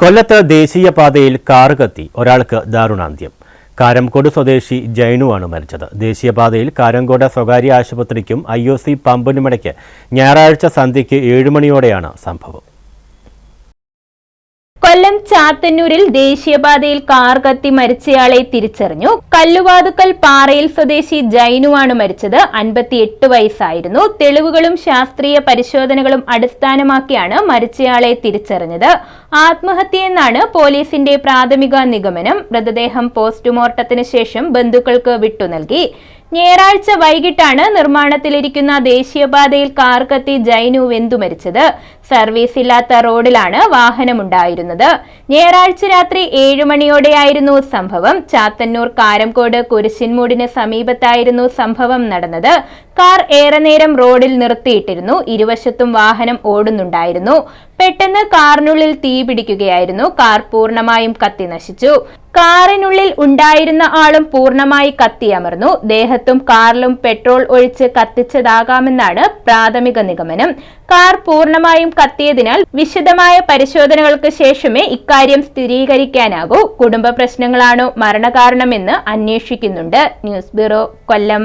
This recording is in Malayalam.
കൊല്ലത്ത് ദേശീയപാതയിൽ കാർ കത്തി. ഒരാൾക്ക് ദാരുണാന്ത്യം. കാരംകോട് സ്വദേശി ജൈനുവാണ് മരിച്ചത്. ദേശീയപാതയിൽ കാരംകോട് സ്വകാര്യ ആശുപത്രിക്കും ഐ ഒ സി പമ്പിനുമിടയ്ക്ക് ഞായറാഴ്ച സന്ധ്യയ്ക്ക് ഏഴുമണിയോടെയാണ് സംഭവം. കൊല്ലം ചാത്തന്നൂരിൽ ദേശീയപാതയിൽ കാർ കത്തി മരിച്ചയാളെ തിരിച്ചറിഞ്ഞു. കല്ലുവാതുക്കൽ പാറയിൽ സ്വദേശി ജൈനുവാണ് മരിച്ചത്. അൻപത്തിയെട്ട് വയസ്സായിരുന്നു. തെളിവുകളും ശാസ്ത്രീയ പരിശോധനകളും അടിസ്ഥാനമാക്കിയാണ് മരിച്ചയാളെ തിരിച്ചറിഞ്ഞത്. ആത്മഹത്യയെന്നാണ് പോലീസിന്റെ പ്രാഥമിക നിഗമനം. മൃതദേഹം പോസ്റ്റ്മോർട്ടത്തിന് ശേഷം ബന്ധുക്കൾക്ക് വിട്ടു നൽകി. ഞായറാഴ്ച വൈകിട്ടാണ് നിർമ്മാണത്തിലിരിക്കുന്ന ദേശീയപാതയിൽ കാർ കത്തി ജൈനു വെന്തു മരിച്ചത്. സർവീസ് ഇല്ലാത്ത റോഡിലാണ് വാഹനമുണ്ടായിരുന്നത്. ഞായറാഴ്ച രാത്രി ഏഴു മണിയോടെയായിരുന്നു സംഭവം. ചാത്തന്നൂർ കാരംകോട് കുരിശിൻമൂടിന് സമീപത്തായിരുന്നു സംഭവം നടന്നത്. കാർ ഏറെ നേരം റോഡിൽ നിർത്തിയിട്ടിരുന്നു. ഇരുവശത്തും വാഹനം ഓടുന്നുണ്ടായിരുന്നു. പെട്ടെന്ന് കാറിനുള്ളിൽ തീ പിടിക്കുകയായിരുന്നു കാർ പൂർണമായും കത്തി നശിച്ചു. കാറിനുള്ളിൽ ഉണ്ടായിരുന്ന ആളും പൂർണമായി കത്തിയമർന്നു. ദേഹത്തും കാറിലും പെട്രോൾ ഒഴിച്ച് കത്തിച്ചതാകാമെന്നാണ് പ്രാഥമിക നിഗമനം. കാർ പൂർണമായും കത്തിയതിനാൽ വിശദമായ പരിശോധനകൾക്ക് ശേഷമേ ഇക്കാര്യം സ്ഥിരീകരിക്കാനാകൂ. കുടുംബ പ്രശ്നങ്ങളാണോ മരണകാരണമെന്ന് അന്വേഷിക്കുന്നുണ്ട്. News bureau Kollam.